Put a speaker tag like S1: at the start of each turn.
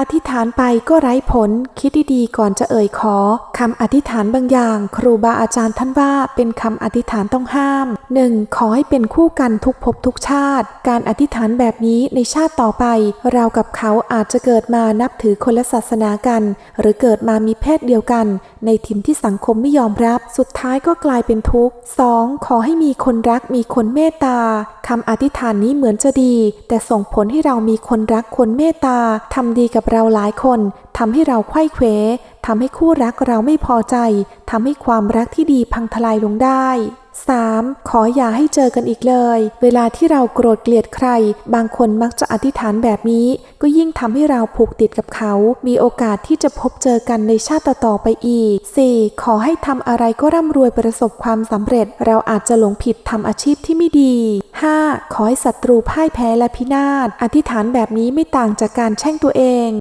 S1: อธิษฐานไปก็ไร้ผล คิดดีๆก่อนจะเอ่ยขอคำอธิษฐานบางอย่าง ครูบาอาจารย์ท่านว่าเป็นคำอธิษฐานต้องห้าม 1. ขอให้เป็นคู่กันทุกภพทุกชาติ การอธิษฐานแบบนี้ในชาติต่อไป เรากับเขาอาจจะเกิดมานับถือคนละศาสนากัน หรือเกิดมามีเพศเดียวกัน ในถิ่นที่สังคมไม่ยอมรับ สุดท้ายก็กลายเป็นทุกข์ 2. ขอให้มีคนรักมีคนเมตตาคำอธิษฐานนี้เหมือนจะดี แต่ส่งผลให้เรามีคนรักคนเมตตาทำดีกับเราหลายคนทำให้เราไขว้เขวทำให้คู่รักเราไม่พอใจทำให้ความรักที่ดีพังทลายลงได้ 3. ขออย่าให้เจอกันอีกเลย เวลาที่เราโกรธเกลียดใคร บางคนมักจะอธิษฐานแบบนี้ ก็ยิ่งทำให้เราผูกติดกับเขา มีโอกาสที่จะพบเจอกันในชาติต่อไปอีก 4. ขอให้ทำอะไรก็ร่ำรวยประสบความสำเร็จ เราอาจจะหลงผิดทำอาชีพที่ไม่ดี 5. ขอให้ศัตรูพ่ายแพ้และพินาศ อธิษฐานแบบนี้ไม่ต่างจากการแช่งตัวเอง